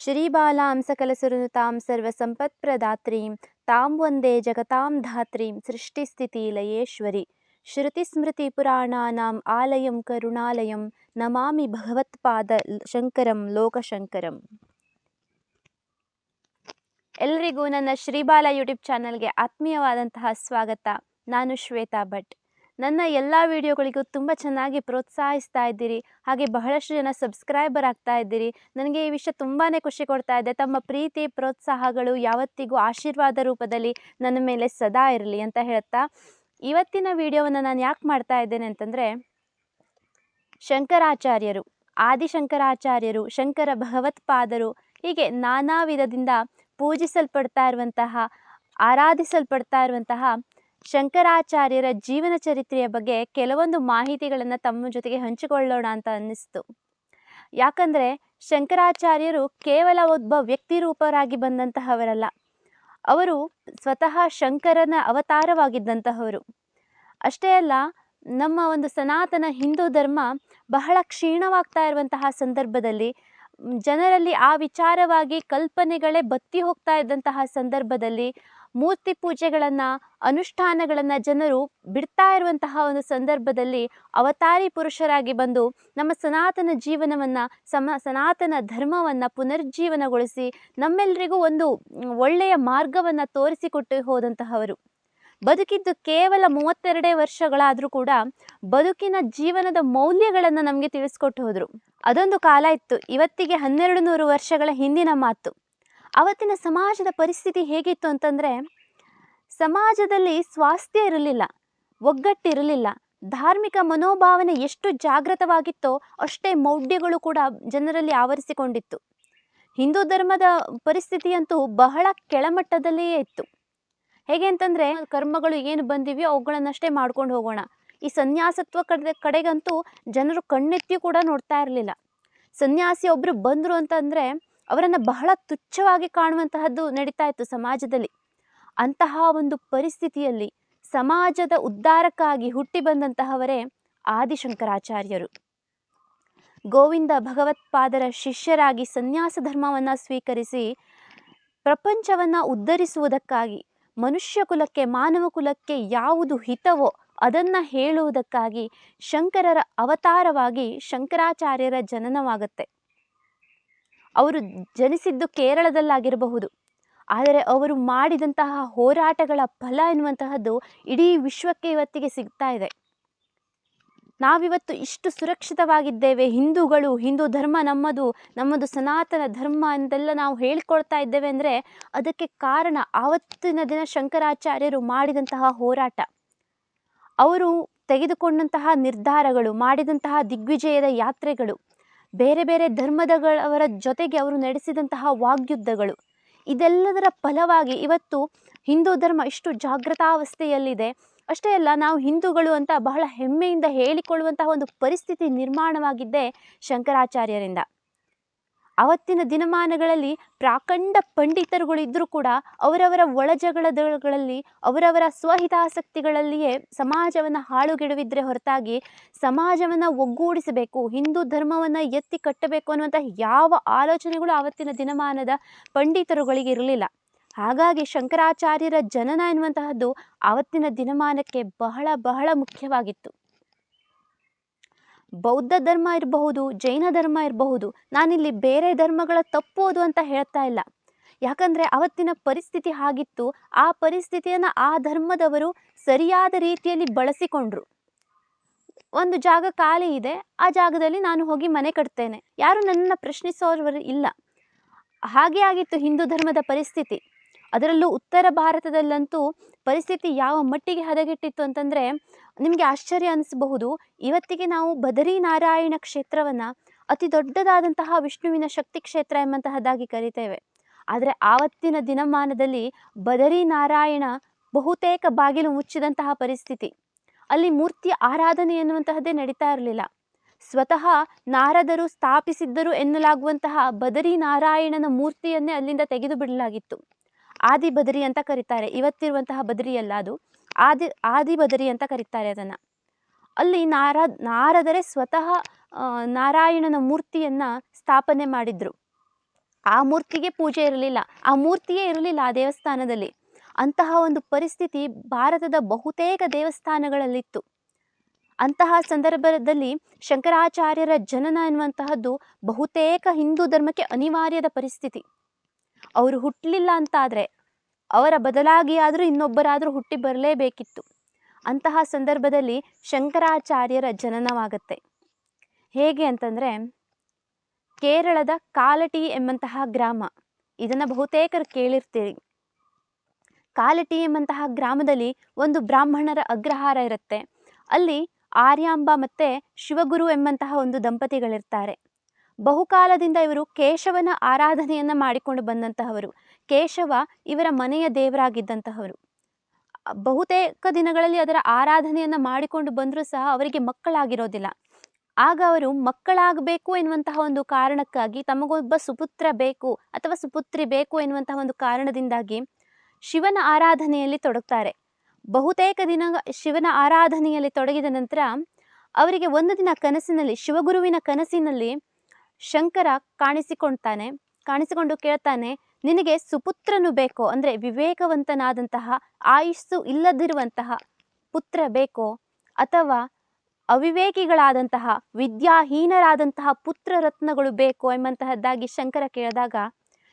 ಶ್ರೀಬಾಲಾಂ ಸಂಪತ್ ಸರ್ವಸಂಪತ್ಪ್ರದಾತ್ರೀಂ, ತಾಂ ವಂದೇ ಜಗತಾಂ ಧಾತ್ರೀಂ ಲಯೇಶ್ವರಿ. ಶ್ರುತಿಸ್ಮೃತಿಪುರಾಣಾನಾಂ ಆಲಯಂ ಕರುಣಾಲಯಂ, ನಮಾಮಿ ಭಗವತ್ಪಾದ ಶಂಕರಂ ಲೋಕಶಂಕರಂ. ಎಲ್ರಿಗೂ ನನ್ನ ಶ್ರೀಬಾಲ ಯೂಟ್ಯೂಬ್ ಚಾನಲ್ಗೆ ಆತ್ಮೀಯವಾದಂತಹ ಸ್ವಾಗತ. ನಾನು ಶ್ವೇತಾ ಭಟ್. ನನ್ನ ಎಲ್ಲ ವಿಡಿಯೋಗಳಿಗೂ ತುಂಬ ಚೆನ್ನಾಗಿ ಪ್ರೋತ್ಸಾಹಿಸ್ತಾ ಇದ್ದೀರಿ. ಹಾಗೆ ಬಹಳಷ್ಟು ಜನ ಸಬ್ಸ್ಕ್ರೈಬರ್ ಆಗ್ತಾ ಇದ್ದೀರಿ. ನನಗೆ ಈ ವಿಷಯ ತುಂಬಾ ಖುಷಿ ಕೊಡ್ತಾ ಇದೆ. ತಮ್ಮ ಪ್ರೀತಿ, ಪ್ರೋತ್ಸಾಹಗಳು ಯಾವತ್ತಿಗೂ ಆಶೀರ್ವಾದ ರೂಪದಲ್ಲಿ ನನ್ನ ಮೇಲೆ ಸದಾ ಇರಲಿ ಅಂತ ಹೇಳ್ತಾ ಇವತ್ತಿನ ವಿಡಿಯೋವನ್ನು ನಾನು ಯಾಕೆ ಮಾಡ್ತಾ ಇದ್ದೇನೆ ಅಂತಂದರೆ, ಶಂಕರಾಚಾರ್ಯರು, ಆದಿಶಂಕರಾಚಾರ್ಯರು, ಶಂಕರ ಭಗವತ್ಪಾದರು ಹೀಗೆ ನಾನಾ ವಿಧದಿಂದ ಪೂಜಿಸಲ್ಪಡ್ತಾ ಇರುವಂತಹ, ಆರಾಧಿಸಲ್ಪಡ್ತಾ ಇರುವಂತಹ ಶಂಕರಾಚಾರ್ಯರ ಜೀವನ ಚರಿತ್ರೆಯ ಬಗ್ಗೆ ಕೆಲವೊಂದು ಮಾಹಿತಿಗಳನ್ನು ತಮ್ಮ ಜೊತೆಗೆ ಹಂಚಿಕೊಳ್ಳೋಣ ಅಂತ ಅನ್ನಿಸ್ತು. ಯಾಕಂದರೆ ಶಂಕರಾಚಾರ್ಯರು ಕೇವಲ ಒಬ್ಬ ವ್ಯಕ್ತಿ ರೂಪರಾಗಿ ಬಂದಂತಹವರಲ್ಲ. ಅವರು ಸ್ವತಃ ಶಂಕರನ ಅವತಾರವಾಗಿದ್ದಂತಹವರು. ಅಷ್ಟೇ ಅಲ್ಲ, ನಮ್ಮ ಒಂದು ಸನಾತನ ಹಿಂದೂ ಧರ್ಮ ಬಹಳ ಕ್ಷೀಣವಾಗ್ತಾ ಇರುವಂತಹ ಸಂದರ್ಭದಲ್ಲಿ, ಜನರಲ್ಲಿ ಆ ವಿಚಾರವಾಗಿ ಕಲ್ಪನೆಗಳೇ ಬತ್ತಿ ಹೋಗ್ತಾ ಇದ್ದಂತಹ ಸಂದರ್ಭದಲ್ಲಿ ಮೂರ್ತಿ ಪೂಜೆಗಳನ್ನು, ಅನುಷ್ಠಾನಗಳನ್ನು ಜನರು ಬಿಡ್ತಾ ಇರುವಂತಹ ಒಂದು ಸಂದರ್ಭದಲ್ಲಿ ಅವತಾರಿ ಪುರುಷರಾಗಿ ಬಂದು ನಮ್ಮ ಸನಾತನ ಜೀವನವನ್ನು, ಸಮ, ಸನಾತನ ಧರ್ಮವನ್ನು ಪುನರ್ಜೀವನಗೊಳಿಸಿ ನಮ್ಮೆಲ್ಲರಿಗೂ ಒಂದು ಒಳ್ಳೆಯ ಮಾರ್ಗವನ್ನು ತೋರಿಸಿಕೊಟ್ಟು ಹೋದಂತಹವರು. ಬದುಕಿದ್ದು ಕೇವಲ ಮೂವತ್ತೆರಡೇ ವರ್ಷಗಳಾದರೂ ಕೂಡ ಬದುಕಿನ ಜೀವನದ ಮೌಲ್ಯಗಳನ್ನು ನಮಗೆ ತಿಳಿಸ್ಕೊಟ್ಟು ಹೋದರು. ಅದೊಂದು ಕಾಲ ಇತ್ತು. ಇವತ್ತಿಗೆ ಹನ್ನೆರಡು ನೂರು ವರ್ಷಗಳ ಹಿಂದಿನ ಮಾತು. ಅವತ್ತಿನ ಸಮಾಜದ ಪರಿಸ್ಥಿತಿ ಹೇಗಿತ್ತು ಅಂತಂದರೆ, ಸಮಾಜದಲ್ಲಿ ಸ್ವಾಸ್ಥ್ಯ ಇರಲಿಲ್ಲ, ಒಗ್ಗಟ್ಟಿರಲಿಲ್ಲ, ಧಾರ್ಮಿಕ ಮನೋಭಾವನೆ ಎಷ್ಟು ಜಾಗೃತವಾಗಿತ್ತೋ ಅಷ್ಟೇ ಮೌಢ್ಯಗಳು ಕೂಡ ಜನರಲ್ಲಿ ಆವರಿಸಿಕೊಂಡಿತ್ತು. ಹಿಂದೂ ಧರ್ಮದ ಪರಿಸ್ಥಿತಿಯಂತೂ ಬಹಳ ಕೆಳಮಟ್ಟದಲ್ಲಿಯೇ ಇತ್ತು. ಹೇಗೆ ಅಂತಂದರೆ, ಕರ್ಮಗಳು ಏನು ಬಂದಿವೆಯೋ ಅವುಗಳನ್ನಷ್ಟೇ ಮಾಡ್ಕೊಂಡು ಹೋಗೋಣ. ಈ ಸನ್ಯಾಸತ್ವ ಕಡೆ, ಕಡೆಗಂತೂ ಜನರು ಕಣ್ಣೆತ್ತಿ ಕೂಡ ನೋಡ್ತಾ ಇರಲಿಲ್ಲ. ಸನ್ಯಾಸಿ ಒಬ್ಬರು ಬಂದರು ಅಂತಂದರೆ ಅವರನ್ನು ಬಹಳ ತುಚ್ಛವಾಗಿ ಕಾಣುವಂತಹದ್ದು ನಡೀತಾ ಇತ್ತು ಸಮಾಜದಲ್ಲಿ. ಅಂತಹ ಒಂದು ಪರಿಸ್ಥಿತಿಯಲ್ಲಿ ಸಮಾಜದ ಉದ್ಧಾರಕ್ಕಾಗಿ ಹುಟ್ಟಿ ಬಂದಂತಹವರೇ ಆದಿಶಂಕರಾಚಾರ್ಯರು. ಗೋವಿಂದ ಭಗವತ್ಪಾದರ ಶಿಷ್ಯರಾಗಿ ಸನ್ಯಾಸ ಧರ್ಮವನ್ನು ಸ್ವೀಕರಿಸಿ ಪ್ರಪಂಚವನ್ನು ಉದ್ಧರಿಸುವುದಕ್ಕಾಗಿ, ಮನುಷ್ಯ ಕುಲಕ್ಕೆ, ಮಾನವ ಕುಲಕ್ಕೆ ಯಾವುದು ಹಿತವೋ ಅದನ್ನು ಹೇಳುವುದಕ್ಕಾಗಿ ಶಂಕರರ ಅವತಾರವಾಗಿ ಶಂಕರಾಚಾರ್ಯರ ಜನನವಾಗುತ್ತೆ. ಅವರು ಜನಿಸಿದ್ದು ಕೇರಳದಲ್ಲಾಗಿರಬಹುದು. ಆದರೆ ಅವರು ಮಾಡಿದಂತಹ ಹೋರಾಟಗಳ ಫಲ ಎನ್ನುವಂತಹದ್ದು ಇಡೀ ವಿಶ್ವಕ್ಕೆ ಇವತ್ತಿಗೆ ಸಿಗ್ತಾ ಇದೆ. ನಾವಿವತ್ತು ಇಷ್ಟು ಸುರಕ್ಷಿತವಾಗಿದ್ದೇವೆ. ಹಿಂದೂಗಳು, ಹಿಂದೂ ಧರ್ಮ ನಮ್ಮದು ನಮ್ಮದು ಸನಾತನ ಧರ್ಮ ಅಂತೆಲ್ಲ ನಾವು ಹೇಳ್ಕೊಳ್ತಾ ಇದ್ದೇವೆ ಅಂದರೆ ಅದಕ್ಕೆ ಕಾರಣ ಆವತ್ತಿನ ದಿನ ಶಂಕರಾಚಾರ್ಯರು ಮಾಡಿದಂತಹ ಹೋರಾಟ. ಅವರು ತೆಗೆದುಕೊಂಡಂತಹ ನಿರ್ಧಾರಗಳು, ಮಾಡಿದಂತಹ ದಿಗ್ವಿಜಯದ ಯಾತ್ರೆಗಳು ಬೇರೆ ಬೇರೆ ಧರ್ಮದಗಳವರ ಜೊತೆಗೆ ಅವರು ನಡೆಸಿದಂತಹ ವಾಗ್ಯುದ್ಧಗಳು. ಇದೆಲ್ಲದರ ಫಲವಾಗಿ ಇವತ್ತು ಹಿಂದೂ ಧರ್ಮ ಇಷ್ಟು ಜಾಗೃತಾವಸ್ಥೆಯಲ್ಲಿದೆ ಅಷ್ಟೇ ಅಲ್ಲ, ನಾವು ಹಿಂದೂಗಳು ಅಂತ ಬಹಳ ಹೆಮ್ಮೆಯಿಂದ ಹೇಳಿಕೊಳ್ಳುವಂತಹ ಒಂದು ಪರಿಸ್ಥಿತಿ ನಿರ್ಮಾಣವಾಗಿದ್ದೇ ಶಂಕರಾಚಾರ್ಯರಿಂದ. ಅವತ್ತಿನ ದಿನಮಾನಗಳಲ್ಲಿ ಪ್ರಾಕಂಡ ಪಂಡಿತರುಗಳಿದ್ದರೂ ಕೂಡ ಅವರವರ ಒಳಜಗಳಗಳಲ್ಲಿ ಅವರವರ ಸ್ವಹಿತಾಸಕ್ತಿಗಳಲ್ಲಿಯೇ ಸಮಾಜವನ್ನು ಹಾಳುಗೆಡುವಿದ್ರೆ ಹೊರತಾಗಿ ಸಮಾಜವನ್ನು ಒಗ್ಗೂಡಿಸಬೇಕು, ಹಿಂದೂ ಧರ್ಮವನ್ನು ಎತ್ತಿ ಕಟ್ಟಬೇಕು ಅನ್ನುವಂಥ ಯಾವ ಆಲೋಚನೆಗಳು ಆವತ್ತಿನ ದಿನಮಾನದ ಪಂಡಿತರುಗಳಿಗೆ ಇರಲಿಲ್ಲ. ಹಾಗಾಗಿ ಶಂಕರಾಚಾರ್ಯರ ಜನನ ಎನ್ನುವಂತಹದ್ದು ಆವತ್ತಿನ ದಿನಮಾನಕ್ಕೆ ಬಹಳ ಬಹಳ ಮುಖ್ಯವಾಗಿತ್ತು. ಬೌದ್ಧ ಧರ್ಮ ಇರಬಹುದು, ಜೈನ ಧರ್ಮ ಇರಬಹುದು, ನಾನಿಲ್ಲಿ ಬೇರೆ ಧರ್ಮಗಳ ತಪ್ಪೋದು ಅಂತ ಹೇಳ್ತಾ ಇಲ್ಲ. ಯಾಕಂದರೆ ಅವತ್ತಿನ ಪರಿಸ್ಥಿತಿ ಹಾಗಿತ್ತು, ಆ ಪರಿಸ್ಥಿತಿಯನ್ನು ಆ ಧರ್ಮದವರು ಸರಿಯಾದ ರೀತಿಯಲ್ಲಿ ಬಳಸಿಕೊಂಡ್ರು. ಒಂದು ಜಾಗ ಖಾಲಿ ಇದೆ, ಆ ಜಾಗದಲ್ಲಿ ನಾನು ಹೋಗಿ ಮನೆ ಕಟ್ತೇನೆ. ಯಾರು ನನ್ನನ್ನು ಪ್ರಶ್ನಿಸೋರು ಇಲ್ಲ. ಹಾಗೆ ಆಗಿತ್ತು ಹಿಂದೂ ಧರ್ಮದ ಪರಿಸ್ಥಿತಿ. ಅದರಲ್ಲೂ ಉತ್ತರ ಭಾರತದಲ್ಲಂತೂ ಪರಿಸ್ಥಿತಿ ಯಾವ ಮಟ್ಟಿಗೆ ಹದಗೆಟ್ಟಿತ್ತು ಅಂತಂದರೆ, ನಿಮಗೆ ಆಶ್ಚರ್ಯ ಅನಿಸಬಹುದು. ಇವತ್ತಿಗೆ ನಾವು ಬದರಿ ನಾರಾಯಣ ಕ್ಷೇತ್ರವನ್ನು ಅತಿ ದೊಡ್ಡದಾದಂತಹ ವಿಷ್ಣುವಿನ ಶಕ್ತಿ ಕ್ಷೇತ್ರ ಎಂಬಂತಹದ್ದಾಗಿ ಕರಿತೇವೆ. ಆದರೆ ಆವತ್ತಿನ ದಿನಮಾನದಲ್ಲಿ ಬದರಿ ನಾರಾಯಣ ಬಹುತೇಕ ಬಾಗಿಲು ಮುಚ್ಚಿದಂತಹ ಪರಿಸ್ಥಿತಿ. ಅಲ್ಲಿ ಮೂರ್ತಿ ಆರಾಧನೆ ಎನ್ನುವಂತಹದ್ದೇ ನಡೀತಾ ಇರಲಿಲ್ಲ. ಸ್ವತಃ ನಾರದರು ಸ್ಥಾಪಿಸಿದ್ದರು ಎನ್ನಲಾಗುವಂತಹ ಬದರಿ ನಾರಾಯಣನ ಮೂರ್ತಿಯನ್ನೇ ಅಲ್ಲಿಂದ ತೆಗೆದು ಬಿಡಲಾಗಿತ್ತು. ಆದಿ ಬದರಿ ಅಂತ ಕರೀತಾರೆ. ಇವತ್ತಿರುವಂತಹ ಬದರಿ ಅಲ್ಲ ಅದು. ಆದಿ ಆದಿ ಬದರಿ ಅಂತ ಕರೀತಾರೆ ಅದನ್ನು. ಅಲ್ಲಿ ನಾರ, ನಾರದರೆ ಸ್ವತಃ ನಾರಾಯಣನ ಮೂರ್ತಿಯನ್ನು ಸ್ಥಾಪನೆ ಮಾಡಿದ್ರು. ಆ ಮೂರ್ತಿಗೆ ಪೂಜೆ ಇರಲಿಲ್ಲ. ಆ ಮೂರ್ತಿಯೇ ಇರಲಿಲ್ಲ ಆ ದೇವಸ್ಥಾನದಲ್ಲಿ. ಅಂತಹ ಒಂದು ಪರಿಸ್ಥಿತಿ ಭಾರತದ ಬಹುತೇಕ ದೇವಸ್ಥಾನಗಳಲ್ಲಿತ್ತು. ಅಂತಹ ಸಂದರ್ಭದಲ್ಲಿ ಶಂಕರಾಚಾರ್ಯರ ಜನನ ಎನ್ನುವಂತಹದ್ದು ಬಹುತೇಕ ಹಿಂದೂ ಧರ್ಮಕ್ಕೆ ಅನಿವಾರ್ಯದ ಪರಿಸ್ಥಿತಿ. ಅವರು ಹುಟ್ಟಲಿಲ್ಲ ಅಂತಾದರೆ, ಅವರ ಬದಲಾಗಿ ಆದರೂ ಇನ್ನೊಬ್ಬರಾದರೂ ಹುಟ್ಟಿ ಬರಲೇಬೇಕಿತ್ತು. ಅಂತಹ ಸಂದರ್ಭದಲ್ಲಿ ಶಂಕರಾಚಾರ್ಯರ ಜನನವಾಗತ್ತೆ. ಹೇಗೆ ಅಂತಂದರೆ, ಕೇರಳದ ಕಾಲಟಿ ಎಂಬಂತಹ ಗ್ರಾಮ, ಇದನ್ನು ಬಹುತೇಕರು ಕೇಳಿರ್ತೀರಿ. ಕಾಲಟಿ ಎಂಬಂತಹ ಗ್ರಾಮದಲ್ಲಿ ಒಂದು ಬ್ರಾಹ್ಮಣರ ಅಗ್ರಹಾರ ಇರುತ್ತೆ. ಅಲ್ಲಿ ಆರ್ಯಾಂಬ ಮತ್ತು ಶಿವಗುರು ಎಂಬಂತಹ ಒಂದು ದಂಪತಿಗಳಿರ್ತಾರೆ. ಬಹುಕಾಲದಿಂದ ಇವರು ಕೇಶವನ ಆರಾಧನೆಯನ್ನು ಮಾಡಿಕೊಂಡು ಬಂದಂತಹವರು. ಕೇಶವ ಇವರ ಮನೆಯ ದೇವರಾಗಿದ್ದಂತಹವರು. ಬಹುತೇಕ ದಿನಗಳಲ್ಲಿ ಅದರ ಆರಾಧನೆಯನ್ನು ಮಾಡಿಕೊಂಡು ಬಂದರೂ ಸಹ ಅವರಿಗೆ ಮಕ್ಕಳಾಗಿರೋದಿಲ್ಲ. ಆಗ ಅವರು ಮಕ್ಕಳಾಗಬೇಕು ಎನ್ನುವಂತಹ ಒಂದು ಕಾರಣಕ್ಕಾಗಿ ತಮಗೊಬ್ಬ ಸುಪುತ್ರ ಬೇಕು ಅಥವಾ ಸುಪುತ್ರಿ ಬೇಕು ಎನ್ನುವಂತಹ ಒಂದು ಕಾರಣದಿಂದಾಗಿ ಶಿವನ ಆರಾಧನೆಯಲ್ಲಿ ತೊಡಗ್ತಾರೆ. ಬಹುತೇಕ ದಿನ ಶಿವನ ಆರಾಧನೆಯಲ್ಲಿ ತೊಡಗಿದ ನಂತರ ಅವರಿಗೆ ಒಂದು ದಿನ ಕನಸಿನಲ್ಲಿ ಶಿವಗುರುವಿನ ಕನಸಿನಲ್ಲಿ ಶಂಕರ ಕಾಣಿಸಿಕೊಳ್ತಾನೆ, ಕಾಣಿಸಿಕೊಂಡು ಕೇಳ್ತಾನೆ, ನಿನಗೆ ಸುಪುತ್ರನು ಬೇಕೋ? ಅಂದರೆ ವಿವೇಕವಂತನಾದಂತಹ ಆಯುಸ್ಸು ಇಲ್ಲದಿರುವಂತಹ ಪುತ್ರ ಬೇಕೋ? ಅಥವಾ ಅವಿವೇಕಿಗಳಾದಂತಹ ವಿದ್ಯಾಹೀನರಾದಂತಹ ಪುತ್ರ ರತ್ನಗಳು ಬೇಕೋ? ಎಂಬಂತಹದ್ದಾಗಿ ಶಂಕರ ಕೇಳಿದಾಗ,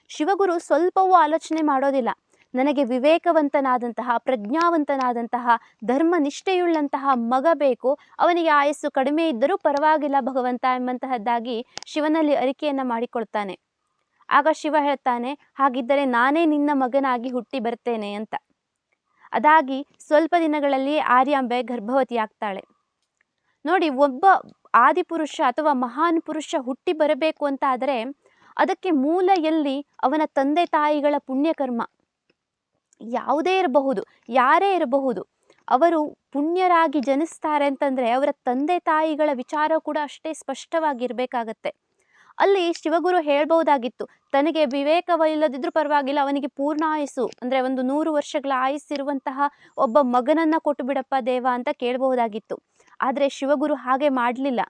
ಶಿವಗುರು ಸ್ವಲ್ಪವೂ ಆಲೋಚನೆ ಮಾಡೋದಿಲ್ಲ. ನನಗೆ ವಿವೇಕವಂತನಾದಂತಹ, ಪ್ರಜ್ಞಾವಂತನಾದಂತಹ, ಧರ್ಮನಿಷ್ಠೆಯುಳ್ಳಂತಹ ಮಗ ಬೇಕು. ಅವನಿಗೆ ಆಯಸ್ಸು ಕಡಿಮೆ ಇದ್ದರೂ ಪರವಾಗಿಲ್ಲ ಭಗವಂತ ಎಂಬಂತಹದ್ದಾಗಿ ಶಿವನಲ್ಲಿ ಅರಿಕೆಯನ್ನು ಮಾಡಿಕೊಳ್ತಾನೆ. ಆಗ ಶಿವ ಹೇಳ್ತಾನೆ, ಹಾಗಿದ್ದರೆ ನಾನೇ ನಿನ್ನ ಮಗನಾಗಿ ಹುಟ್ಟಿ ಬರ್ತೇನೆ ಅಂತ. ಅದಾಗಿ ಸ್ವಲ್ಪ ದಿನಗಳಲ್ಲಿ ಆರ್ಯಾಂಬೆ ಗರ್ಭವತಿಯಾಗ್ತಾಳೆ. ನೋಡಿ, ಒಬ್ಬ ಆದಿಪುರುಷ ಅಥವಾ ಮಹಾನ್ ಪುರುಷ ಹುಟ್ಟಿ ಬರಬೇಕು ಅಂತ ಆದರೆ ಅದಕ್ಕೆ ಮೂಲ ಎಲ್ಲಿ? ಅವನ ತಂದೆ ತಾಯಿಗಳ ಪುಣ್ಯಕರ್ಮ. ಯಾವುದೇ ಇರಬಹುದು, ಯಾರೇ ಇರಬಹುದು, ಅವರು ಪುಣ್ಯರಾಗಿ ಜನಿಸ್ತಾರೆ ಅಂತಂದರೆ ಅವರ ತಂದೆ ತಾಯಿಗಳ ವಿಚಾರ ಕೂಡ ಅಷ್ಟೇ ಸ್ಪಷ್ಟವಾಗಿರಬೇಕಾಗತ್ತೆ. ಅಲ್ಲಿ ಶಿವಗುರು ಹೇಳ್ಬೋದಾಗಿತ್ತು ತನಗೆ ವಿವೇಕವಿಲ್ಲದಿದ್ರೂ ಪರವಾಗಿಲ್ಲ, ಅವನಿಗೆ ಪೂರ್ಣ ಆಯಸ್ಸು, ಅಂದರೆ ಒಂದು ನೂರು ವರ್ಷಗಳ ಆಯಸ್ಸಿರುವಂತಹ ಒಬ್ಬ ಮಗನನ್ನು ಕೊಟ್ಟು ಬಿಡಪ್ಪ ದೇವ ಅಂತ ಕೇಳಬಹುದಾಗಿತ್ತು. ಆದರೆ ಶಿವಗುರು ಹಾಗೆ ಮಾಡಲಿಲ್ಲ.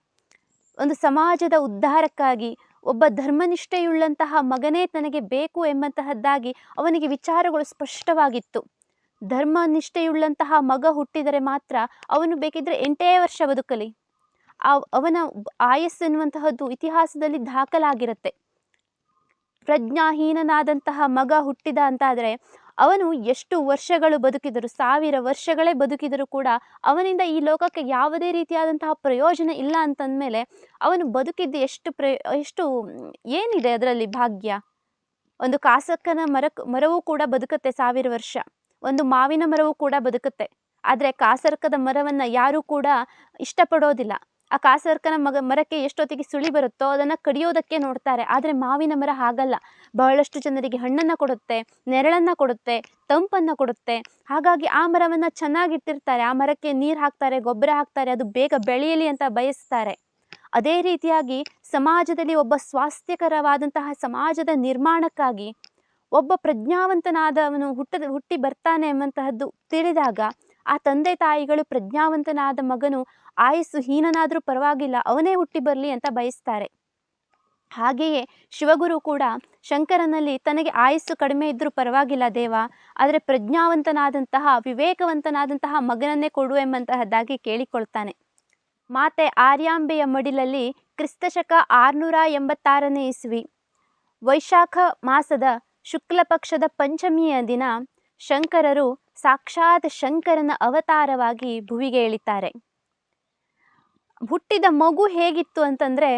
ಒಂದು ಸಮಾಜದ ಉದ್ಧಾರಕ್ಕಾಗಿ ಒಬ್ಬ ಧರ್ಮನಿಷ್ಠೆಯುಳ್ಳಂತಹ ಮಗನೇ ತನಗೆ ಬೇಕು ಎಂಬಂತಹದ್ದಾಗಿ ಅವನಿಗೆ ವಿಚಾರಗಳು ಸ್ಪಷ್ಟವಾಗಿತ್ತು. ಧರ್ಮನಿಷ್ಠೆಯುಳ್ಳಂತಹ ಮಗ ಹುಟ್ಟಿದರೆ ಮಾತ್ರ ಅವನು ಬೇಕಿದ್ರೆ ಎಂಟೇ ವರ್ಷ ಬದುಕಲಿ. ಅವನ ಆಯಸ್ಸು ಎನ್ನುವಂತಹದ್ದು ಇತಿಹಾಸದಲ್ಲಿ ದಾಖಲಾಗಿರುತ್ತೆ. ಪ್ರಜ್ಞಾಹೀನನಾದಂತಹ ಮಗ ಹುಟ್ಟಿದ ಅಂತಾದರೆ ಅವನು ಎಷ್ಟು ವರ್ಷಗಳು ಬದುಕಿದರು, ಸಾವಿರ ವರ್ಷಗಳೇ ಬದುಕಿದರೂ ಕೂಡ ಅವನಿಂದ ಈ ಲೋಕಕ್ಕೆ ಯಾವುದೇ ರೀತಿಯಾದಂತಹ ಪ್ರಯೋಜನ ಇಲ್ಲ ಅಂತಂದಮೇಲೆ ಅವನು ಬದುಕಿದ್ದು ಎಷ್ಟು ಪ್ರ ಎಷ್ಟು ಏನಿದೆ ಅದರಲ್ಲಿ ಭಾಗ್ಯ? ಒಂದು ಕಾಸಕ್ಕನ ಮರ ಮರವೂ ಕೂಡ ಬದುಕುತ್ತೆ ಸಾವಿರ ವರ್ಷ. ಒಂದು ಮಾವಿನ ಮರವೂ ಕೂಡ ಬದುಕುತ್ತೆ. ಆದರೆ ಕಾಸರ್ಕದ ಮರವನ್ನು ಯಾರೂ ಕೂಡ ಇಷ್ಟಪಡೋದಿಲ್ಲ. ಆ ಕಾಸರ್ಕನ ಮಗ, ಮರಕ್ಕೆ ಎಷ್ಟೊತ್ತಿಗೆ ಸುಳಿ ಬರುತ್ತೋ ಅದನ್ನು ಕಡಿಯೋದಕ್ಕೆ ನೋಡ್ತಾರೆ. ಆದರೆ ಮಾವಿನ ಮರ ಹಾಗಲ್ಲ. ಬಹಳಷ್ಟು ಜನರಿಗೆ ಹಣ್ಣನ್ನು ಕೊಡುತ್ತೆ, ನೆರಳನ್ನು ಕೊಡುತ್ತೆ, ತಂಪನ್ನು ಕೊಡುತ್ತೆ. ಹಾಗಾಗಿ ಆ ಮರವನ್ನು ಚೆನ್ನಾಗಿಟ್ಟಿರ್ತಾರೆ. ಆ ಮರಕ್ಕೆ ನೀರು ಹಾಕ್ತಾರೆ, ಗೊಬ್ಬರ ಹಾಕ್ತಾರೆ, ಅದು ಬೇಗ ಬೆಳೆಯಲಿ ಅಂತ ಬಯಸ್ತಾರೆ. ಅದೇ ರೀತಿಯಾಗಿ ಸಮಾಜದಲ್ಲಿ ಒಬ್ಬ ಸ್ವಾಸ್ಥ್ಯಕರವಾದಂತಹ ಸಮಾಜದ ನಿರ್ಮಾಣಕ್ಕಾಗಿ ಒಬ್ಬ ಪ್ರಜ್ಞಾವಂತನಾದವನು ಹುಟ್ಟದ, ಹುಟ್ಟಿ ಬರ್ತಾನೆ ಎಂಬಂತಹದ್ದು ತಿಳಿದಾಗ ಆ ತಂದೆ ತಾಯಿಗಳು ಪ್ರಜ್ಞಾವಂತನಾದ ಮಗನು ಆಯಸ್ಸು ಹೀನನಾದರೂ ಪರವಾಗಿಲ್ಲ, ಅವನೇ ಹುಟ್ಟಿ ಬರಲಿ ಅಂತ ಬಯಸ್ತಾರೆ. ಹಾಗೆಯೇ ಶಿವಗುರು ಕೂಡ ಶಂಕರನಲ್ಲಿ ತನಗೆ ಆಯಸ್ಸು ಕಡಿಮೆ ಇದ್ದರೂ ಪರವಾಗಿಲ್ಲ ದೇವ, ಆದರೆ ಪ್ರಜ್ಞಾವಂತನಾದಂತಹ, ವಿವೇಕವಂತನಾದಂತಹ ಮಗನನ್ನೇ ಕೊಡು ಎಂಬಂತಹದ್ದಾಗಿ ಕೇಳಿಕೊಳ್ತಾನೆ. ಮಾತೆ ಆರ್ಯಾಂಬೆಯ ಮಡಿಲಲ್ಲಿ ಕ್ರಿಸ್ತಶಕ ಆರುನೂರ ಎಂಬತ್ತಾರನೇ ಇಸ್ವಿ. ವೈಶಾಖ ಮಾಸದ ಶುಕ್ಲ ಪಕ್ಷದ ಪಂಚಮಿಯ ದಿನ ಶಂಕರರು ಸಾಕ್ಷಾತ್ ಶಂಕರನ ಅವತಾರವಾಗಿ ಭುವಿಗೆ ಇಳಿತಾರೆ ಹುಟ್ಟಿದ ಮಗು ಹೇಗಿತ್ತು ಅಂತಂದರೆ,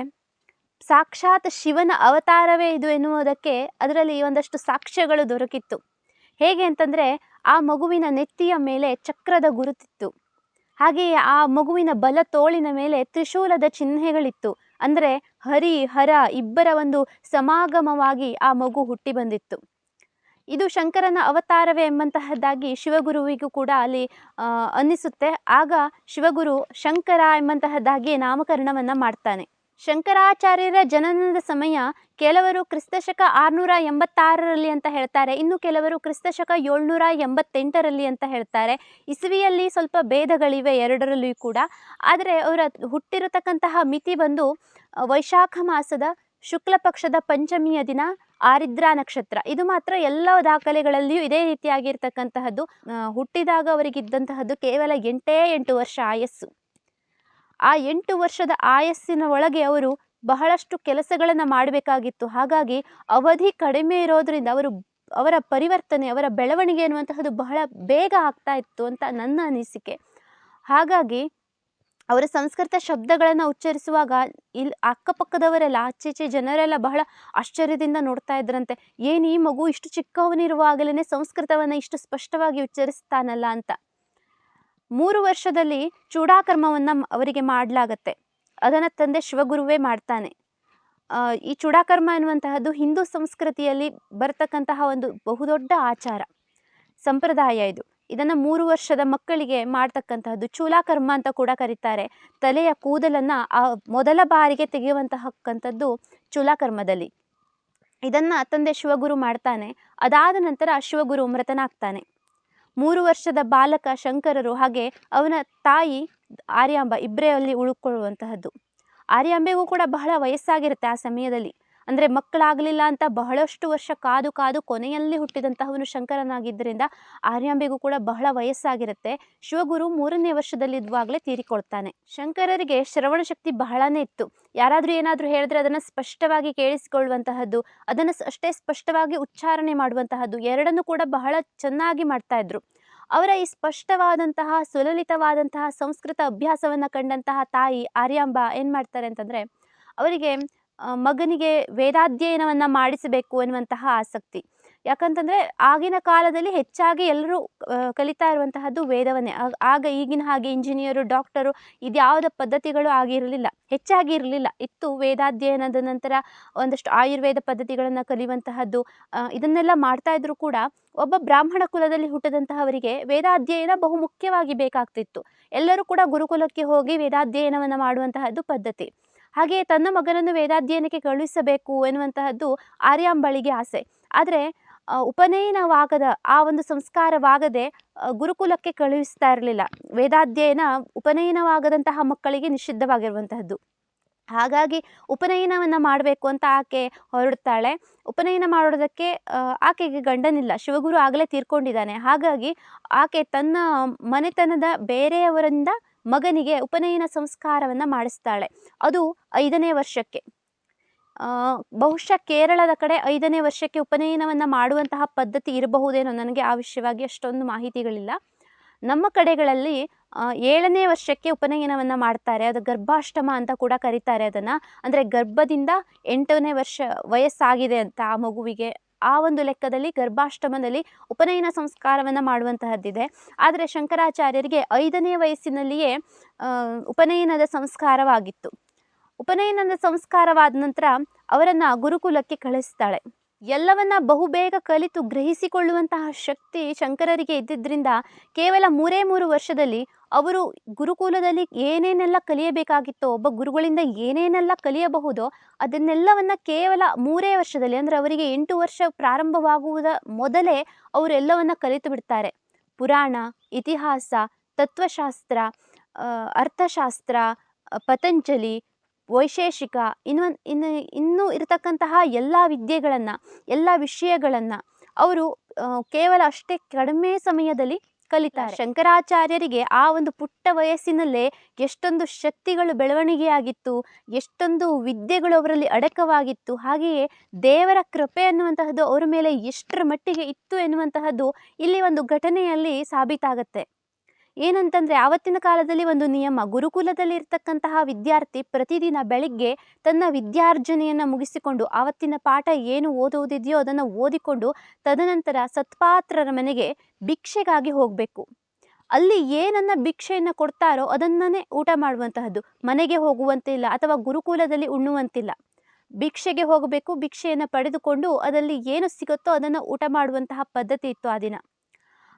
ಸಾಕ್ಷಾತ್ ಶಿವನ ಅವತಾರವೇ ಇದು ಎನ್ನುವುದಕ್ಕೆ ಅದರಲ್ಲಿ ಒಂದಷ್ಟು ಸಾಕ್ಷ್ಯಗಳು ದೊರಕಿತ್ತು. ಹೇಗೆ ಅಂತಂದರೆ, ಆ ಮಗುವಿನ ನೆತ್ತಿಯ ಮೇಲೆ ಚಕ್ರದ ಗುರುತಿತ್ತು. ಹಾಗೆಯೇ ಆ ಮಗುವಿನ ಬಲ ತೋಳಿನ ಮೇಲೆ ತ್ರಿಶೂಲದ ಚಿಹ್ನೆಗಳಿತ್ತು. ಅಂದರೆ ಹರಿ, ಹರ ಇಬ್ಬರ ಒಂದು ಸಮಾಗಮವಾಗಿ ಆ ಮಗು ಹುಟ್ಟಿ ಬಂದಿತ್ತು. ಇದು ಶಂಕರನ ಅವತಾರವೇ ಎಂಬಂತಹದ್ದಾಗಿ ಶಿವಗುರುವಿಗೂ ಕೂಡ ಅಲ್ಲಿ ಅನ್ನಿಸುತ್ತೆ. ಆಗ ಶಿವಗುರು ಶಂಕರ ಎಂಬಂತಹದ್ದಾಗಿ ನಾಮಕರಣವನ್ನು ಮಾಡ್ತಾನೆ. ಶಂಕರಾಚಾರ್ಯರ ಜನನದ ಸಮಯ ಕೆಲವರು ಕ್ರಿಸ್ತಶಕ ಆರುನೂರ ಎಂಬತ್ತಾರರಲ್ಲಿ ಅಂತ ಹೇಳ್ತಾರೆ. ಇನ್ನು ಕೆಲವರು ಕ್ರಿಸ್ತಶಕ ಏಳ್ನೂರ ಎಂಬತ್ತೆಂಟರಲ್ಲಿ ಅಂತ ಹೇಳ್ತಾರೆ. ಇಸವಿಯಲ್ಲಿ ಸ್ವಲ್ಪ ಭೇದಗಳಿವೆ ಎರಡರಲ್ಲೂ ಕೂಡ. ಆದರೆ ಅವರ ಹುಟ್ಟಿರತಕ್ಕಂತಹ ಮಿತಿ ಬಂದು ವೈಶಾಖ ಮಾಸದ ಶುಕ್ಲ ಪಕ್ಷದ ಪಂಚಮಿಯ ದಿನ ಆರಿದ್ರಾ ನಕ್ಷತ್ರ. ಇದು ಮಾತ್ರ ಎಲ್ಲ ದಾಖಲೆಗಳಲ್ಲಿಯೂ ಇದೇ ರೀತಿಯಾಗಿರ್ತಕ್ಕಂತಹದ್ದು. ಹುಟ್ಟಿದಾಗ ಅವರಿಗಿದ್ದಂತಹದ್ದು ಕೇವಲ ಎಂಟೇ ಎಂಟು ವರ್ಷ ಆಯಸ್ಸು. ಆ ಎಂಟು ವರ್ಷದ ಆಯಸ್ಸಿನ ಒಳಗೆ ಅವರು ಬಹಳಷ್ಟು ಕೆಲಸಗಳನ್ನು ಮಾಡಬೇಕಾಗಿತ್ತು. ಹಾಗಾಗಿ ಅವಧಿ ಕಡಿಮೆ ಇರೋದ್ರಿಂದ ಅವರು ಅವರ ಪರಿವರ್ತನೆ, ಅವರ ಬೆಳವಣಿಗೆ ಅನ್ನುವಂತಹದ್ದು ಬಹಳ ಬೇಗ ಆಗ್ತಾ ಇತ್ತು ಅಂತ ನನ್ನ ಅನಿಸಿಕೆ. ಹಾಗಾಗಿ ಅವರ ಸಂಸ್ಕೃತ ಶಬ್ದಗಳನ್ನು ಉಚ್ಚರಿಸುವಾಗ ಇಲ್ಲಿ ಅಕ್ಕಪಕ್ಕದವರೆಲ್ಲ, ಆಚೀಚೆ ಜನರೆಲ್ಲ ಬಹಳ ಆಶ್ಚರ್ಯದಿಂದ ನೋಡ್ತಾ ಇದ್ರಂತೆ. ಏನು ಈ ಮಗು ಇಷ್ಟು ಚಿಕ್ಕವನಿರುವಾಗಲೇ ಸಂಸ್ಕೃತವನ್ನು ಇಷ್ಟು ಸ್ಪಷ್ಟವಾಗಿ ಉಚ್ಚರಿಸ್ತಾನಲ್ಲ ಅಂತ. ಮೂರು ವರ್ಷದಲ್ಲಿ ಚೂಡಾಕರ್ಮವನ್ನು ಅವರಿಗೆ ಮಾಡಲಾಗತ್ತೆ. ಅದನ್ನು ತಂದೆ ಶಿವಗುರುವೇ ಮಾಡ್ತಾನೆ. ಈ ಚೂಡಾಕರ್ಮ ಎನ್ನುವಂತಹದ್ದು ಹಿಂದೂ ಸಂಸ್ಕೃತಿಯಲ್ಲಿ ಬರ್ತಕ್ಕಂತಹ ಒಂದು ಬಹುದೊಡ್ಡ ಆಚಾರ. ಸಂಪ್ರದಾಯ ಇದು. ಇದನ್ನು ಮೂರು ವರ್ಷದ ಮಕ್ಕಳಿಗೆ ಮಾಡ್ತಕ್ಕಂತಹದ್ದು ಚೂಲಾಕರ್ಮ ಅಂತ ಕೂಡ ಕರೀತಾರೆ. ತಲೆಯ ಕೂದಲನ್ನು ಆ ಮೊದಲ ಬಾರಿಗೆ ತೆಗೆಯುವಂತಹಕ್ಕಂಥದ್ದು ಚೂಲಾಕರ್ಮದಲ್ಲಿ. ಇದನ್ನು ತಂದೆ ಶಿವಗುರು ಮಾಡ್ತಾನೆ. ಅದಾದ ನಂತರ ಶಿವಗುರು ಮೃತನಾಗ್ತಾನೆ. ಮೂರು ವರ್ಷದ ಬಾಲಕ ಶಂಕರರು ಹಾಗೆ ಅವನ ತಾಯಿ ಆರ್ಯಾಂಬ ಇಬ್ಬರೇ ಅಲ್ಲಿ ಉಳ್ಕೊಳ್ಳುವಂತಹದ್ದು. ಆರ್ಯಾಂಬೆಗೂ ಕೂಡ ಬಹಳ ವಯಸ್ಸಾಗಿರುತ್ತೆ ಆ ಸಮಯದಲ್ಲಿ. ಅಂದರೆ ಮಕ್ಕಳಾಗಲಿಲ್ಲ ಅಂತ ಬಹಳಷ್ಟು ವರ್ಷ ಕಾದು ಕಾದು ಕೊನೆಯಲ್ಲಿ ಹುಟ್ಟಿದಂತಹವನು ಶಂಕರನಾಗಿದ್ದರಿಂದ ಆರ್ಯಾಂಬೆಗೂ ಕೂಡ ಬಹಳ ವಯಸ್ಸಾಗಿರುತ್ತೆ. ಶಿವಗುರು ಮೂರನೇ ವರ್ಷದಲ್ಲಿದ್ವಾಗಲೇ ತೀರಿಕೊಳ್ತಾನೆ. ಶಂಕರರಿಗೆ ಶ್ರವಣ ಶಕ್ತಿ ಬಹಳನೇ ಇತ್ತು. ಯಾರಾದರೂ ಏನಾದರೂ ಹೇಳಿದ್ರೆ ಅದನ್ನು ಸ್ಪಷ್ಟವಾಗಿ ಕೇಳಿಸಿಕೊಳ್ಳುವಂತಹದ್ದು, ಅದನ್ನು ಅಷ್ಟೇ ಸ್ಪಷ್ಟವಾಗಿ ಉಚ್ಚಾರಣೆ ಮಾಡುವಂತಹದ್ದು ಎರಡನ್ನು ಕೂಡ ಬಹಳ ಚೆನ್ನಾಗಿ ಮಾಡ್ತಾ ಇದ್ರು ಅವರ ಈ ಸ್ಪಷ್ಟವಾದಂತಹ, ಸುಲಲಿತವಾದಂತಹ ಸಂಸ್ಕೃತ ಅಭ್ಯಾಸವನ್ನು ಕಂಡಂತಹ ತಾಯಿ ಆರ್ಯಾಂಬ ಏನು ಮಾಡ್ತಾರೆ ಅಂತಂದರೆ, ಅವರಿಗೆ ಮಗನಿಗೆ ವೇದಾಧ್ಯಯನವನ್ನು ಮಾಡಿಸಬೇಕು ಎನ್ನುವಂತಹ ಆಸಕ್ತಿ. ಯಾಕಂತಂದರೆ ಆಗಿನ ಕಾಲದಲ್ಲಿ ಹೆಚ್ಚಾಗಿ ಎಲ್ಲರೂ ಕಲಿತಾ ಇರುವಂತಹದ್ದು ವೇದವನ್ನೇ. ಆಗ- ಈಗಿನ ಹಾಗೆ ಇಂಜಿನಿಯರು, ಡಾಕ್ಟರು ಇದ್ಯಾವುದ ಪದ್ಧತಿಗಳು ಆಗಿರಲಿಲ್ಲ. ಹೆಚ್ಚಾಗಿ ಇರಲಿಲ್ಲ. ಇತ್ತು ವೇದಾಧ್ಯಯನದ ನಂತರ ಒಂದಷ್ಟು ಆಯುರ್ವೇದ ಪದ್ಧತಿಗಳನ್ನು ಕಲಿಯುವಂತಹದ್ದು ಇದನ್ನೆಲ್ಲ ಮಾಡ್ತಾ ಇದ್ರು ಕೂಡ ಒಬ್ಬ ಬ್ರಾಹ್ಮಣ ಕುಲದಲ್ಲಿ ಹುಟ್ಟಿದಂತಹವರಿಗೆ ವೇದಾಧ್ಯಯನ ಬಹು ಮುಖ್ಯವಾಗಿ ಬೇಕಾಗ್ತಿತ್ತು. ಎಲ್ಲರೂ ಕೂಡ ಗುರುಕುಲಕ್ಕೆ ಹೋಗಿ ವೇದಾಧ್ಯಯನವನ್ನು ಮಾಡುವಂತಹದ್ದು ಪದ್ಧತಿ. ಹಾಗೆಯೇ ತನ್ನ ಮಗನನ್ನು ವೇದಾಧ್ಯಯನಕ್ಕೆ ಕಳುಹಿಸಬೇಕು ಎನ್ನುವಂತಹದ್ದು ಆರ್ಯಾಂಬಳಿಗೆ ಆಸೆ. ಆದರೆ ಉಪನಯನವಾಗದ ಆ ಒಂದು ಸಂಸ್ಕಾರವಾಗದೆ ಗುರುಕುಲಕ್ಕೆ ಕಳುಹಿಸ್ತಾ ಇರಲಿಲ್ಲ. ವೇದಾಧ್ಯಯನ ಉಪನಯನವಾಗದಂತಹ ಮಕ್ಕಳಿಗೆ ನಿಷಿದ್ಧವಾಗಿರುವಂತಹದ್ದು. ಹಾಗಾಗಿ ಉಪನಯನವನ್ನು ಮಾಡಬೇಕು ಅಂತ ಆಕೆ ಹೊರಡ್ತಾಳೆ. ಉಪನಯನ ಮಾಡೋದಕ್ಕೆ ಆಕೆಗೆ ಗಂಡನಿಲ್ಲ. ಶಿವಗುರು ಆಗಲೇ ತೀರ್ಕೊಂಡಿದ್ದಾನೆ. ಹಾಗಾಗಿ ಆಕೆ ತನ್ನ ಮನೆತನದ ಬೇರೆಯವರಿಂದ ಮಗನಿಗೆ ಉಪನಯನ ಸಂಸ್ಕಾರವನ್ನು ಮಾಡಿಸ್ತಾಳೆ. ಅದು ಐದನೇ ವರ್ಷಕ್ಕೆ. ಬಹುಶಃ ಕೇರಳದ ಕಡೆ ಐದನೇ ವರ್ಷಕ್ಕೆ ಉಪನಯನವನ್ನು ಮಾಡುವಂತಹ ಪದ್ಧತಿ ಇರಬಹುದೇನೋ ನನಗೆ ಆ ವಿಷಯವಾಗಿ ಅಷ್ಟೊಂದು ಮಾಹಿತಿಗಳಿಲ್ಲ. ನಮ್ಮ ಕಡೆಗಳಲ್ಲಿ ಏಳನೇ ವರ್ಷಕ್ಕೆ ಉಪನಯನವನ್ನು ಮಾಡ್ತಾರೆ. ಅದು ಗರ್ಭಾಷ್ಟಮ ಅಂತ ಕೂಡ ಕರೀತಾರೆ ಅದನ್ನು. ಅಂದರೆ ಗರ್ಭದಿಂದ ಎಂಟನೇ ವರ್ಷ ವಯಸ್ಸಾಗಿದೆ ಅಂತ ಆ ಮಗುವಿಗೆ ಆ ಒಂದು ಲೆಕ್ಕದಲ್ಲಿ ಗರ್ಭಾಷ್ಟಮದಲ್ಲಿ ಉಪನಯನ ಸಂಸ್ಕಾರವನ್ನು ಮಾಡುವಂತಹದ್ದಿದೆ. ಆದರೆ ಶಂಕರಾಚಾರ್ಯರಿಗೆ ಐದನೇ ವಯಸ್ಸಿನಲ್ಲಿಯೇ ಉಪನಯನದ ಸಂಸ್ಕಾರವಾಗಿತ್ತು. ಉಪನಯನದ ಸಂಸ್ಕಾರವಾದ ನಂತರ ಅವರನ್ನು ಗುರುಕುಲಕ್ಕೆ ಕಳಿಸ್ತಾಳೆ. ಎಲ್ಲವನ್ನ ಬಹುಬೇಗ ಕಲಿತು ಗ್ರಹಿಸಿಕೊಳ್ಳುವಂತಹ ಶಕ್ತಿ ಶಂಕರರಿಗೆ ಇದ್ದಿದ್ದರಿಂದ ಕೇವಲ ಮೂರೇ ಮೂರು ವರ್ಷದಲ್ಲಿ ಅವರು ಗುರುಕುಲದಲ್ಲಿ ಏನೇನೆಲ್ಲ ಕಲಿಯಬೇಕಾಗಿತ್ತೋ, ಒಬ್ಬ ಗುರುಗಳಿಂದ ಏನೇನೆಲ್ಲ ಕಲಿಯಬಹುದೋ, ಅದನ್ನೆಲ್ಲವನ್ನು ಕೇವಲ ಮೂರೇ ವರ್ಷದಲ್ಲಿ, ಅಂದರೆ ಅವರಿಗೆ ಎಂಟು ವರ್ಷ ಪ್ರಾರಂಭವಾಗುವುದ ಮೊದಲೇ ಅವರೆಲ್ಲವನ್ನ ಕಲಿತು ಬಿಡ್ತಾರೆ. ಪುರಾಣ, ಇತಿಹಾಸ, ತತ್ವಶಾಸ್ತ್ರ ಅರ್ಥಶಾಸ್ತ್ರ ಪತಂಜಲಿ ವೈಶೇಷಿಕ ಇನ್ನು ಇನ್ನು ಇನ್ನೂ ಇರತಕ್ಕಂತಹ ಎಲ್ಲ ವಿದ್ಯೆಗಳನ್ನು ಎಲ್ಲ ವಿಷಯಗಳನ್ನು ಅವರು ಕೇವಲ ಅಷ್ಟೇ ಕಡಿಮೆ ಸಮಯದಲ್ಲಿ ಕಲಿತಾರೆ. ಶಂಕರಾಚಾರ್ಯರಿಗೆ ಆ ಒಂದು ಪುಟ್ಟ ವಯಸ್ಸಿನಲ್ಲೇ ಎಷ್ಟೊಂದು ಶಕ್ತಿಗಳು ಬೆಳವಣಿಗೆಯಾಗಿತ್ತು ಎಷ್ಟೊಂದು ವಿದ್ಯೆಗಳು ಅವರಲ್ಲಿ ಅಡಕವಾಗಿತ್ತು ಹಾಗೆಯೇ ದೇವರ ಕೃಪೆ ಅನ್ನುವಂತಹದ್ದು ಅವರ ಮೇಲೆ ಎಷ್ಟರ ಮಟ್ಟಿಗೆ ಇತ್ತು ಎನ್ನುವಂತಹದ್ದು ಇಲ್ಲಿ ಒಂದು ಘಟನೆಯಲ್ಲಿ ಸಾಬೀತಾಗತ್ತೆ. ಏನಂತಂದರೆ ಆವತ್ತಿನ ಕಾಲದಲ್ಲಿ ಒಂದು ನಿಯಮ ಗುರುಕುಲದಲ್ಲಿ ಇರ್ತಕ್ಕಂತಹ ವಿದ್ಯಾರ್ಥಿ ಪ್ರತಿದಿನ ಬೆಳಿಗ್ಗೆ ತನ್ನ ವಿದ್ಯಾರ್ಜನೆಯನ್ನು ಮುಗಿಸಿಕೊಂಡು ಆವತ್ತಿನ ಪಾಠ ಏನು ಓದುವುದಿದೆಯೋ ಅದನ್ನು ಓದಿಕೊಂಡು ತದನಂತರ ಸತ್ಪಾತ್ರರ ಮನೆಗೆ ಭಿಕ್ಷೆಗಾಗಿ ಹೋಗಬೇಕು. ಅಲ್ಲಿ ಏನನ್ನ ಭಿಕ್ಷೆಯನ್ನು ಕೊಡ್ತಾರೋ ಅದನ್ನೇ ಊಟ ಮಾಡುವಂತಹದ್ದು. ಮನೆಗೆ ಹೋಗುವಂತಿಲ್ಲ ಅಥವಾ ಗುರುಕುಲದಲ್ಲಿ ಉಣ್ಣುವಂತಿಲ್ಲ. ಭಿಕ್ಷೆಗೆ ಹೋಗಬೇಕು, ಭಿಕ್ಷೆಯನ್ನು ಪಡೆದುಕೊಂಡು ಅದರಲ್ಲಿ ಏನು ಸಿಗುತ್ತೋ ಅದನ್ನು ಊಟ ಮಾಡುವಂತಹ ಪದ್ಧತಿ ಇತ್ತು ಆ ದಿನ.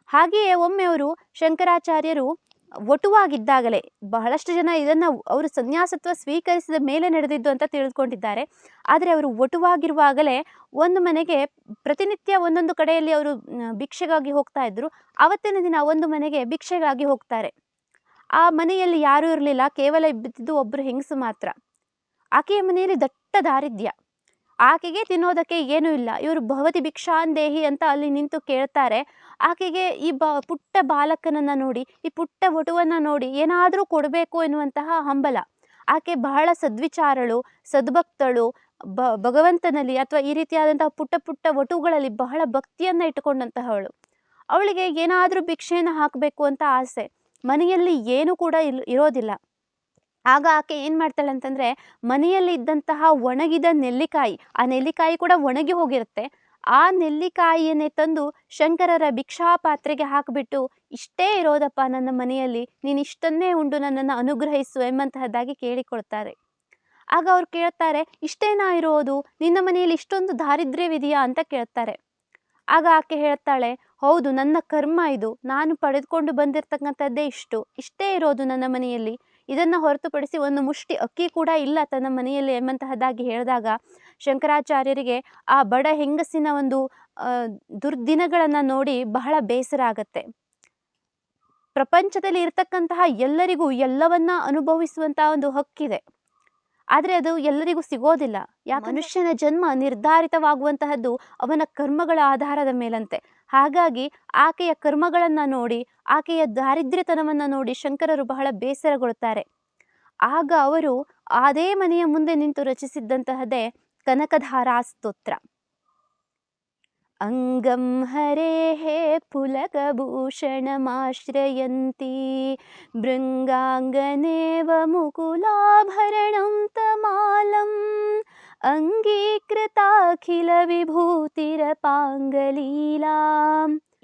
ಹಾಗೆಯೇ ಒಮ್ಮೆ ಅವರು ಶಂಕರಾಚಾರ್ಯರು ಒಟುವಾಗಿದ್ದಾಗಲೇ ಬಹಳಷ್ಟು ಜನ ಇದನ್ನು ಅವರು ಸನ್ಯಾಸತ್ವ ಸ್ವೀಕರಿಸಿದ ಮೇಲೆ ನಡೆದಿದ್ದು ಅಂತ ತಿಳಿದುಕೊಂಡಿದ್ದಾರೆ. ಆದರೆ ಅವರು ಒಟುವಾಗಿರುವಾಗಲೇ ಒಂದು ಮನೆಗೆ ಪ್ರತಿನಿತ್ಯ ಒಂದೊಂದು ಕಡೆಯಲ್ಲಿ ಅವರು ಭಿಕ್ಷೆಗಾಗಿ ಹೋಗ್ತಾ ಇದ್ದರು. ಆವತ್ತಿನ ದಿನ ಒಂದು ಮನೆಗೆ ಭಿಕ್ಷೆಗಾಗಿ ಹೋಗ್ತಾರೆ. ಆ ಮನೆಯಲ್ಲಿ ಯಾರೂ ಇರಲಿಲ್ಲ, ಕೇವಲ ಇದ್ದಿದ್ದು ಒಬ್ಬರು ಹೆಂಗಸು ಮಾತ್ರ. ಆಕೆಯ ಮನೆಯಲ್ಲಿ ದಟ್ಟ ದಾರಿದ್ರ್ಯ. ಆಕೆಗೆ ತಿನ್ನೋದಕ್ಕೆ ಏನೂ ಇಲ್ಲ. ಇವರು ಭವತಿ ಭಿಕ್ಷಾಂದೇಹಿ ಅಂತ ಅಲ್ಲಿ ನಿಂತು ಕೇಳ್ತಾರೆ. ಆಕೆಗೆ ಈ ಬ, ಪುಟ್ಟ ಬಾಲಕನನ್ನು ನೋಡಿ, ಈ ಪುಟ್ಟ ವಟುವನ್ನು ನೋಡಿ ಏನಾದರೂ ಕೊಡಬೇಕು ಎನ್ನುವಂತಹ ಹಂಬಲ. ಆಕೆ ಬಹಳ ಸದ್ವಿಚಾರಳು, ಸದ್ಭಕ್ತಳು, ಬ, ಭಗವಂತನಲ್ಲಿ ಅಥವಾ ಈ ರೀತಿಯಾದಂತಹ ಪುಟ್ಟ ಪುಟ್ಟ ವಟುಗಳಲ್ಲಿ ಬಹಳ ಭಕ್ತಿಯನ್ನು ಇಟ್ಟುಕೊಂಡಂತಹವಳು. ಅವಳಿಗೆ ಏನಾದರೂ ಭಿಕ್ಷೆಯನ್ನು ಹಾಕಬೇಕು ಅಂತ ಆಸೆ. ಮನೆಯಲ್ಲಿ ಏನೂ ಕೂಡ ಇಲ್, ಇರೋದಿಲ್ಲ. ಆಗ ಆಕೆ ಏನು ಮಾಡ್ತಾಳೆ ಅಂತಂದರೆ ಮನೆಯಲ್ಲಿ ಇದ್ದಂತಹ ಒಣಗಿದ ನೆಲ್ಲಿಕಾಯಿ, ಆ ನೆಲ್ಲಿಕಾಯಿ ಕೂಡ ಒಣಗಿ ಹೋಗಿರುತ್ತೆ. ಆ ನೆಲ್ಲಿಕಾಯಿಯನ್ನೇ ತಂದು ಶಂಕರರ ಭಿಕ್ಷಾ ಪಾತ್ರೆಗೆ ಹಾಕಿಬಿಟ್ಟು, ಇಷ್ಟೇ ಇರೋದಪ್ಪ ನನ್ನ ಮನೆಯಲ್ಲಿ, ನೀನು ಇಷ್ಟನ್ನೇ ಉಂಡು ನನ್ನನ್ನು ಅನುಗ್ರಹಿಸು ಎಂಬಂತಹದ್ದಾಗಿ ಕೇಳಿಕೊಳ್ತಾರೆ. ಆಗ ಅವ್ರು ಕೇಳ್ತಾರೆ, ಇಷ್ಟೇನಾ ಇರೋದು? ನಿನ್ನ ಮನೆಯಲ್ಲಿ ಇಷ್ಟೊಂದು ದಾರಿದ್ರ್ಯವಿದೆಯಾ? ಅಂತ ಕೇಳ್ತಾರೆ. ಆಗ ಆಕೆ ಹೇಳ್ತಾಳೆ, ಹೌದು, ನನ್ನ ಕರ್ಮ ಇದು. ನಾನು ಪಡೆದುಕೊಂಡು ಬಂದಿರತಕ್ಕಂಥದ್ದೇ ಇಷ್ಟು. ಇಷ್ಟೇ ಇರೋದು ನನ್ನ ಮನೆಯಲ್ಲಿ. ಇದನ್ನು ಹೊರತುಪಡಿಸಿ ಒಂದು ಮುಷ್ಟಿ, ಅಕ್ಕಿ ಕೂಡ ಇಲ್ಲ ತನ್ನ ಮನೆಯಲ್ಲಿ ಎಂಬಂತಹದ್ದಾಗಿ ಹೇಳಿದಾಗ ಶಂಕರಾಚಾರ್ಯರಿಗೆ ಆ ಬಡ ಹೆಂಗಸಿನ ಒಂದು ದುರ್ದಿನಗಳನ್ನು ನೋಡಿ ಬಹಳ ಬೇಸರ ಆಗತ್ತೆ. ಪ್ರಪಂಚದಲ್ಲಿ ಇರತಕ್ಕಂತಹ ಎಲ್ಲರಿಗೂ ಎಲ್ಲವನ್ನ ಅನುಭವಿಸುವಂತಹ ಒಂದು ಹಕ್ಕಿದೆ. ಆದರೆ ಅದು ಎಲ್ಲರಿಗೂ ಸಿಗೋದಿಲ್ಲ. ಯಾಕೆ ಮನುಷ್ಯನ ಜನ್ಮ ನಿರ್ಧಾರಿತವಾಗುವಂತಹದ್ದು ಅವನ ಕರ್ಮಗಳ ಆಧಾರದ ಮೇಲಂತೆ. ಹಾಗಾಗಿ ಆಕೆಯ ಕರ್ಮಗಳನ್ನು ನೋಡಿ, ಆಕೆಯ ದಾರಿದ್ರ್ಯತನವನ್ನು ನೋಡಿ ಶಂಕರರು ಬಹಳ ಬೇಸರಗೊಳ್ಳುತ್ತಾರೆ ಆಗ ಅವರು ಅದೇ ಮನೆಯ ಮುಂದೆ ನಿಂತು ರಚಿಸಿದ್ದಂತಹದೇ ಕನಕಧಾರಾ ಸ್ತೋತ್ರ. ಅಂಗಂ ಹರೇಃ पुलकभूषणमाश्रयन्ती ಭೃಂಗಾಂಗನೇವ ಮುಕುಲಾಭರಣಂ ತಮಾಲಂ ಅಂಗೀಕೃತಾಖಿಲ ವಿಭೂತಿರಪಾಂಗಲೀಲಾ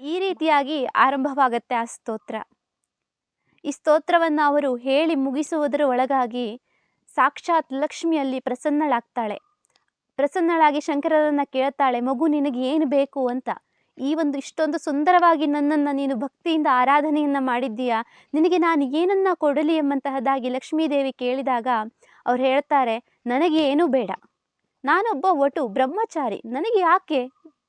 ಈ ರೀತಿಯಾಗಿ ಆರಂಭವಾಗತ್ತೆ ಆ ಸ್ತೋತ್ರ ಈ ಸ್ತೋತ್ರವನ್ನು ಅವರು ಹೇಳಿ ಮುಗಿಸುವುದರ ಒಳಗಾಗಿ ಸಾಕ್ಷಾತ್ ಲಕ್ಷ್ಮಿಯಲ್ಲಿ ಪ್ರಸನ್ನಳಾಗ್ತಾಳೆ ಪ್ರಸನ್ನಳಾಗಿ ಶಂಕರರನ್ನು ಕೇಳ್ತಾಳೆ, ಮಗು, ನಿನಗೆ ಏನು ಬೇಕು? ಅಂತ. ಈ ಒಂದು ಇಷ್ಟೊಂದು ಸುಂದರವಾಗಿ ನನ್ನನ್ನು ನೀನು ಭಕ್ತಿಯಿಂದ ಆರಾಧನೆಯನ್ನು ಮಾಡಿದ್ದೀಯಾ? ನಿನಗೆ ನಾನು ಏನನ್ನ ಕೊಡಲಿ ಎಂಬಂತಹದಾಗಿ ಲಕ್ಷ್ಮೀದೇವಿ ಕೇಳಿದಾಗ ಅವ್ರು ಹೇಳ್ತಾರೆ, ನನಗೆ ಏನೂ ಬೇಡ. ನಾನೊಬ್ಬ ಒಟು ಬ್ರಹ್ಮಚಾರಿ. ನನಗೆ ಯಾಕೆ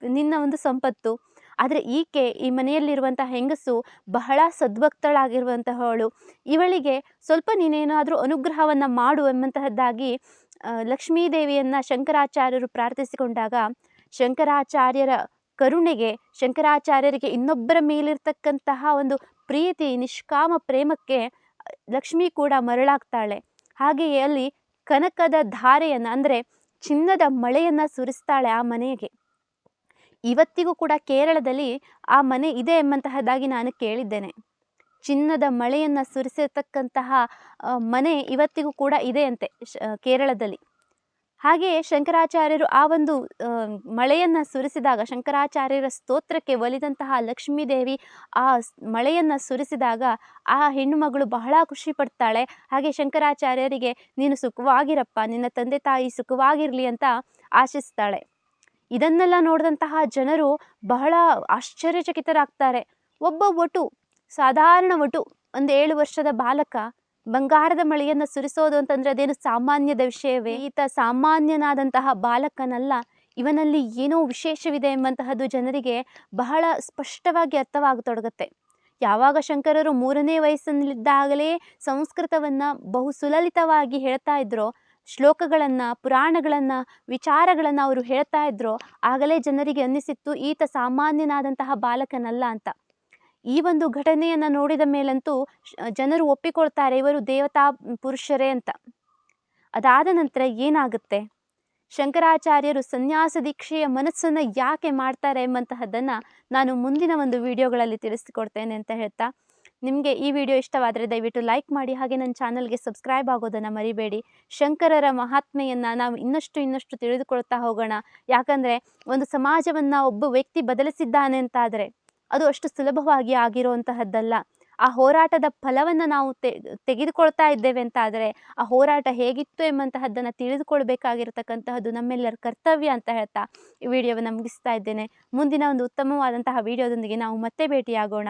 ನಿನ್ನ ಒಂದು ಸಂಪತ್ತು? ಆದರೆ ಈಕೆ ಈ ಮನೆಯಲ್ಲಿರುವಂಥ ಹೆಂಗಸು ಬಹಳ ಸದ್ಭಕ್ತಳಾಗಿರುವಂತಹವಳು. ಇವಳಿಗೆ ಸ್ವಲ್ಪ ನೀನೇನಾದರೂ ಅನುಗ್ರಹವನ್ನು ಮಾಡು ಎಂಬಂತಹದ್ದಾಗಿ ಲಕ್ಷ್ಮೀದೇವಿಯನ್ನು ಶಂಕರಾಚಾರ್ಯರು ಪ್ರಾರ್ಥಿಸಿಕೊಂಡಾಗ ಶಂಕರಾಚಾರ್ಯರ ಕರುಣೆಗೆ, ಶಂಕರಾಚಾರ್ಯರಿಗೆ ಇನ್ನೊಬ್ಬರ ಮೇಲಿರ್ತಕ್ಕಂತಹ ಒಂದು ಪ್ರೀತಿ, ನಿಷ್ಕಾಮ ಪ್ರೇಮಕ್ಕೆ ಲಕ್ಷ್ಮಿ ಕೂಡ ಮರಳಾಗ್ತಾಳೆ. ಹಾಗೆಯೇ ಅಲ್ಲಿ ಕನಕದ ಧಾರೆಯನ್ನು, ಅಂದರೆ ಚಿನ್ನದ ಮಳೆಯನ್ನು ಸುರಿಸ್ತಾಳೆ ಆ ಮನೆಗೆ. ಇವತ್ತಿಗೂ ಕೂಡ ಕೇರಳದಲ್ಲಿ ಆ ಮನೆ ಇದೆ ಎಂಬಂತಹದ್ದಾಗಿ ನಾನು ಕೇಳಿದ್ದೇನೆ. ಚಿನ್ನದ ಮಳೆಯನ್ನು ಸುರಿಸಿರ್ತಕ್ಕಂತಹ ಮನೆ ಇವತ್ತಿಗೂ ಕೂಡ ಇದೆ ಅಂತೆ ಕೇರಳದಲ್ಲಿ. ಹಾಗೆಯೇ ಶಂಕರಾಚಾರ್ಯರು ಆ ಒಂದು ಮಳೆಯನ್ನು ಸುರಿಸಿದಾಗ, ಶಂಕರಾಚಾರ್ಯರ ಸ್ತೋತ್ರಕ್ಕೆ ಒಲಿದಂತಹ ಲಕ್ಷ್ಮೀದೇವಿ ಆ ಮಳೆಯನ್ನು ಸುರಿಸಿದಾಗ ಆ ಹೆಣ್ಣು ಮಗಳು ಬಹಳ ಖುಷಿ ಪಡ್ತಾಳೆ. ಹಾಗೆ ಶಂಕರಾಚಾರ್ಯರಿಗೆ, ನೀನು ಸುಖವಾಗಿರಪ್ಪ, ನಿನ್ನ ತಂದೆ ತಾಯಿ ಸುಖವಾಗಿರಲಿ ಅಂತ ಆಶಿಸ್ತಾಳೆ. ಇದನ್ನೆಲ್ಲ ನೋಡಿದಂತಹ ಜನರು ಬಹಳ ಆಶ್ಚರ್ಯಚಕಿತರಾಗ್ತಾರೆ. ಒಬ್ಬ ಒಟು, ಸಾಧಾರಣ ಒಟು, ಒಂದು ಏಳು ವರ್ಷದ ಬಾಲಕ, ಬಂಗಾರದ ಮಳೆಯನ್ನು ಸುರಿಸೋದು ಅಂತಂದರೆ ಅದೇನು ಸಾಮಾನ್ಯದ ವಿಷಯವೇ? ಈತ ಸಾಮಾನ್ಯನಾದಂತಹ ಬಾಲಕನಲ್ಲ, ಇವನಲ್ಲಿ ಏನೋ ವಿಶೇಷವಿದೆ ಎಂಬಂತಹದ್ದು ಜನರಿಗೆ ಬಹಳ ಸ್ಪಷ್ಟವಾಗಿ ಅರ್ಥವಾಗತೊಡಗುತ್ತೆ. ಯಾವಾಗ ಶಂಕರರು ಮೂರನೇ ವಯಸ್ಸಿನಲ್ಲಿದ್ದಾಗಲೇ ಸಂಸ್ಕೃತವನ್ನು ಬಹು ಸುಲಲಿತವಾಗಿ ಹೇಳ್ತಾ ಇದ್ರೋ ಶ್ಲೋಕಗಳನ್ನು, ಪುರಾಣಗಳನ್ನು, ವಿಚಾರಗಳನ್ನು ಅವರು ಹೇಳ್ತಾ ಇದ್ರು ಆಗಲೇ ಜನರಿಗೆ ಅನ್ನಿಸಿತ್ತು, ಈತ ಸಾಮಾನ್ಯನಾದಂತಹ ಬಾಲಕನಲ್ಲ ಅಂತ. ಈ ಒಂದು ಘಟನೆಯನ್ನು ನೋಡಿದ ಮೇಲಂತೂ ಜನರು ಒಪ್ಪಿಕೊಳ್ತಾರೆ, ಇವರು ದೇವತಾ ಪುರುಷರೇ ಅಂತ. ಅದಾದ ನಂತರ ಏನಾಗುತ್ತೆ? ಶಂಕರಾಚಾರ್ಯರು ಸನ್ಯಾಸ ದೀಕ್ಷೆಯ ಮನಸ್ಸನ್ನು ಯಾಕೆ ಮಾಡ್ತಾರೆ ಎಂಬಂತಹದ್ದನ್ನು ನಾನು ಮುಂದಿನ ಒಂದು ವಿಡಿಯೋಗಳಲ್ಲಿ ತಿಳಿಸಿಕೊಡ್ತೇನೆ ಅಂತ ಹೇಳ್ತಾ ನಿಮಗೆ ಈ ವಿಡಿಯೋ ಇಷ್ಟವಾದರೆ ದಯವಿಟ್ಟು ಲೈಕ್ ಮಾಡಿ ಹಾಗೆ ನನ್ನ ಚಾನಲ್ಗೆ ಸಬ್ಸ್ಕ್ರೈಬ್ ಆಗೋದನ್ನು ಮರಿಬೇಡಿ. ಶಂಕರರ ಮಹಾತ್ಮೆಯನ್ನು ನಾವು ಇನ್ನಷ್ಟು ಇನ್ನಷ್ಟು ತಿಳಿದುಕೊಳ್ತಾ ಹೋಗೋಣ. ಯಾಕಂದರೆ ಒಂದು ಸಮಾಜವನ್ನು ಒಬ್ಬ ವ್ಯಕ್ತಿ ಬದಲಿಸಿದ್ದಾನೆ ಅಂತಾದರೆ ಅದು ಅಷ್ಟು ಸುಲಭವಾಗಿ ಆಗಿರುವಂತಹದ್ದಲ್ಲ ಆ ಹೋರಾಟದ ಫಲವನ್ನು ನಾವು ತೆಗೆದುಕೊಳ್ತಾ ಇದ್ದೇವೆ ಅಂತ ಆದರೆ ಆ ಹೋರಾಟ ಹೇಗಿತ್ತು ಎಂಬಂತಹದ್ದನ್ನು ತಿಳಿದುಕೊಳ್ಬೇಕಾಗಿರತಕ್ಕಂತಹದ್ದು ನಮ್ಮೆಲ್ಲರ ಕರ್ತವ್ಯ ಅಂತ ಹೇಳ್ತಾ ಈ ವಿಡಿಯೋವನ್ನು ಮುಗಿಸ್ತಾ ಇದ್ದೇನೆ. ಮುಂದಿನ ಒಂದು ಉತ್ತಮವಾದಂತಹ ವಿಡಿಯೋದೊಂದಿಗೆ ನಾವು ಮತ್ತೆ ಭೇಟಿಯಾಗೋಣ.